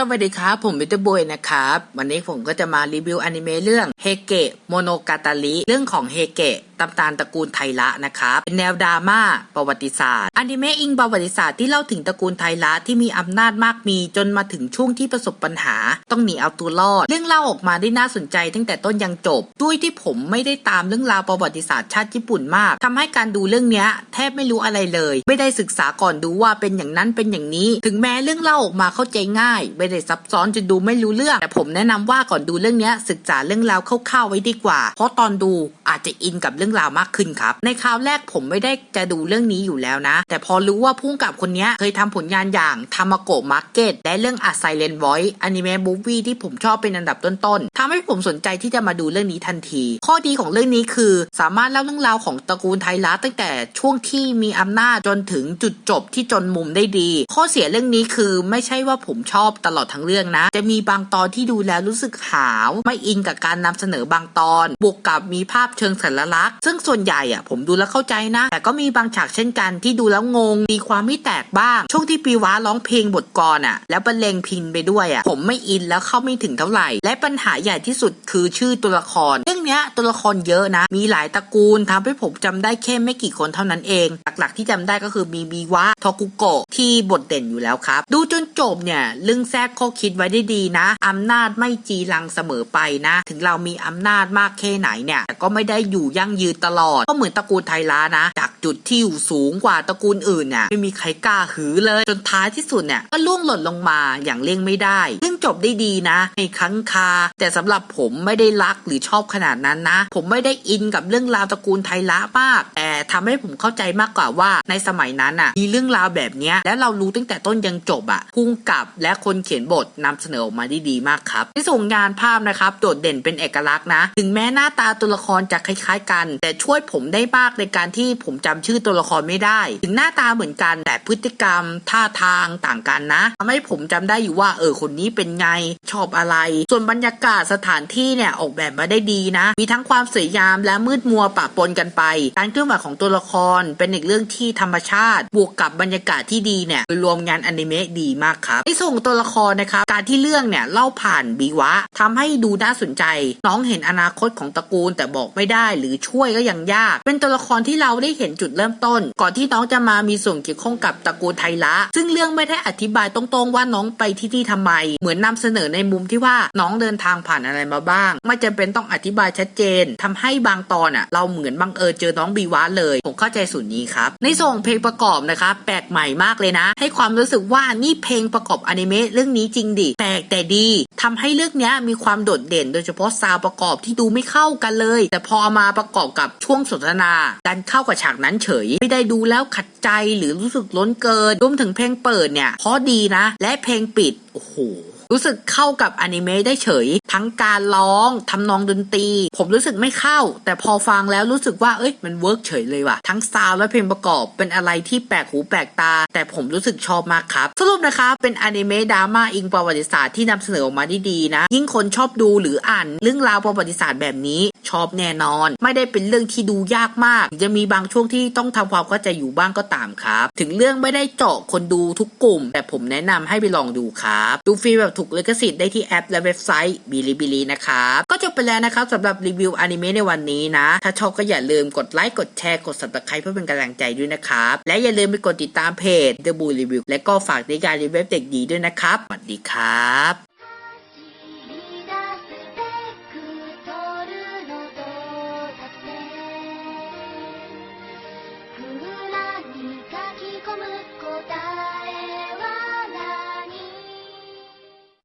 สวัสดีครับ ผมวิตเตอร์บอยนะครับ วันนี้ผมก็จะมารีวิวอนิเมะเรื่องเฮเกะโมโนกาตาริเรื่องของเฮเกะตำตานตระกูลไทระนะครับ เป็นแนวดราม่าประวัติศาสตร์อนิเมะอิงประวัติศาสตร์ที่เล่าถึงตระกูลไทระที่มีอำนาจมากมีจนมาถึงช่วงที่ประสบปัญหาต้องหนีเอาตัวรอด เรื่องเล่าออกมาได้น่าสนใจตั้งแต่ต้นยังจบ ด้วยที่ผมไม่ได้ตามเรื่องราวประวัติศาสตร์ชาติญี่ปุ่นมากทำให้การดูเรื่องนี้แทบไม่รู้อะไรเลย ไม่ได้ศึกษาก่อนดูว่าเป็นอย่างนั้นเป็นอย่างนี้ ถึงแม้เรื่องเล่าออกมาเข้าใจง่าย ไม่ได้ซับซ้อนจนดูไม่รู้เรื่องแต่ผมแนะนำว่าก่อนดูเรื่องนี้ศึกษาเรื่องราวคร่าวๆไว้ดีกว่า เพราะตอนดูอาจจะอินกับเรื่องราวมากขึ้นครับ ในคราวแรกผมไม่ได้จะดูเรื่องนี้อยู่แล้วนะ แต่พอรู้ว่าพุ่งกับคนนี้เคยทำผลงานอย่างทามาโกะมาร์เก็ตและเรื่องอั s ไซเลน Voice อนิเมะมูฟวี่ที่ผมชอบเป็นอันดับต้นๆทำให้ผมสนใจที่จะมาดูเรื่องนี้ทันที ข้อดีของเรื่องนี้คือ สามารถเล่าเรื่องราวของตระกูลไทระตั้งแต่ช่วงที่มีอำนาจจนถึงจุดจบที่จนมุมได้ดี ข้อเสียเรื่องนี้คือไม่ใช่ว่าผมชอบตลอดทั้งเรื่องนะ จะมีบางตอนที่ดูแล้วรู้สึกหาว ไม่อินกับการนำเสนอบางตอน บวกกับมีภาพเชิงสัญลักษณ์ ซึ่งส่วนใหญ่อะผมดูแล้วเข้าใจนะ แต่ก็มีบางฉากเช่นกันที่ดูแล้วงง มีความไม่แตกบ้าง ช่วงที่ปีว้าร้องเพลงบทกรอะแล้วบรรเลงพินไปด้วยอะผมไม่อินแล้วเข้าไม่ถึงเท่าไหร่ และปัญหาใหญ่ที่สุดคือชื่อตัวละคร เรื่องนี้ตัวละครเยอะนะ มีหลายตระกูลทำให้ผมจำได้แค่ไม่กี่คนเท่านั้นเอง หลักๆที่จำได้ก็คือมีบีวะทอกุโกะที่บทเด่นอยู่แล้วครับ ดูจนจบเนี่ยเรื่องแทรกข้อคิดไว้ได้ดีนะอำนาจไม่จีรังเสมอไปนะ ถึงเรามีอำนาจมากแค่ไหนเนี่ยแต่ก็ไม่ได้อยู่ยั่งยืนตลอด ก็เหมือนตระกูลไทล้านะ จากจุดที่อยู่สูงกว่าตระกูลอื่นเนี่ยไม่มีใครกล้าหือเลยจนท้ายที่สุดเนี่ยก็ล่วงหล่นลงมาอย่างเลี่ยงไม่ได้เรื่อง จบได้ดีนะในครั้งคา แต่สำหรับผมไม่ได้รักหรือชอบขนาดนั้นนะ ผมไม่ได้อินกับเรื่องราวตระกูลไทยละมาก แต่ทำให้ผมเข้าใจมากกว่าว่าในสมัยนั้นอะมีเรื่องราวแบบนี้แล้วเรารู้ตั้งแต่ต้นยังจบอะพุ่งกับและคนเขียนบทนำเสนอออกมาได้ดีมากครับในส่วนงานภาพนะครับโดดเด่นเป็นเอกลักษณ์นะ ถึงแม้หน้าตาตัวละครจะคล้ายๆ กัน แต่ช่วยผมได้มากในการที่ผมจำชื่อตัวละครไม่ได้ ถึงหน้าตาเหมือนกันแต่พฤติกรรมท่าทางต่างกันนะทำให้ผมจำได้อยู่ว่าเออคนนี้เป็นไง ชอบอะไร ส่วนบรรยากาศสถานที่เนี่ยออกแบบมาได้ดีนะ มีทั้งความสวยงามและมืดมัวปะปนกันไป การเคลื่อนไหวของตัวละครเป็นอีกเรื่องที่ธรรมชาติ บวกกับบรรยากาศที่ดีเนี่ยรวมงานอนิเมะดีมากครับในส่วนของตัวละครนะครับการที่เรื่องเนี่ยเล่าผ่านบีวะทำให้ดูน่าสนใจ น้องเห็นอนาคตของตระกูลแต่บอกไม่ได้หรือช่วยก็ยังยาก เป็นตัวละครที่เราได้เห็นจุดเริ่มต้น ก่อนที่น้องจะมามีส่วนเกี่ยวข้องกับตระกูลไทละ ซึ่งเรื่องไม่ได้อธิบายตรงๆว่าน้องไปที่ที่ทำไม เหมือนนำเสนอในมุมที่ว่าน้องเดินทางผ่านอะไรมาบ้าง ไม่จำเป็นต้องอธิบายชัดเจนทำให้บางตอนอะ เราเหมือนบังเอิญเจอน้องบีวะเลย ผมเข้าใจส่วนนี้ครับ ในส่วนเพลงประกอบนะครับแปลกใหม่มากเลยนะ ให้ความรู้สึกว่านี่เพลงประกอบอนิเมะเรื่องนี้จริงดิแปลกแต่ดีทำให้เรื่องนี้มีความโดดเด่น โดยเฉพาะซาวประกอบที่ดูไม่เข้ากันเลย แต่พอมาประกอบกับช่วงสนทนาดันเข้ากับฉากนั้นเฉย ไม่ได้ดูแล้วขัดใจหรือรู้สึกล้นเกินรวมถึงเพลงเปิดเนี่ยเพราะดีนะ และเพลงปิด โอ้โห รู้สึกเข้ากับอนิเมะได้เฉย ทั้งการร้องทำนองดนตรี ผมรู้สึกไม่เข้า แต่พอฟังแล้วรู้สึกว่าเอ้ยมันเวิร์กเฉยเลยว่ะทั้งซาวด์และเพลงประกอบเป็นอะไรที่แปลกหูแปลกตา แต่ผมรู้สึกชอบมากครับสรุปนะครับเป็นอนิเมะดราม่าอิงประวัติศาสตร์ที่นำเสนอออกมาได้ดีนะ ยิ่งคนชอบดูหรืออ่านเรื่องราวประวัติศาสตร์แบบนี้ชอบแน่นอน ไม่ได้เป็นเรื่องที่ดูยากมาก จะมีบางช่วงที่ต้องทำความเข้าใจอยู่บ้างก็ตามครับ ถึงเรื่องไม่ได้เจาะคนดูทุกกลุ่ม แต่ผมแนะนำให้ไปลองดูครับ ดูฟรีแบบถูกลิขสิทธิ์ได้ที่แอปและเว็บไซต์บิลิบิลีนะครับก็จบไปแล้วนะครับสำหรับรีวิวอนิเมะในวันนี้นะ ถ้าชอบก็อย่าลืมกดไลค์กดแชร์กด subscribe เพื่อเป็นกำลังใจด้วยนะครับ และอย่าลืมไปกดติดตามเพจ The Blue Review และก็ฝากในการรีวิวเด็กดีด้วยนะครับสวัสดีครับ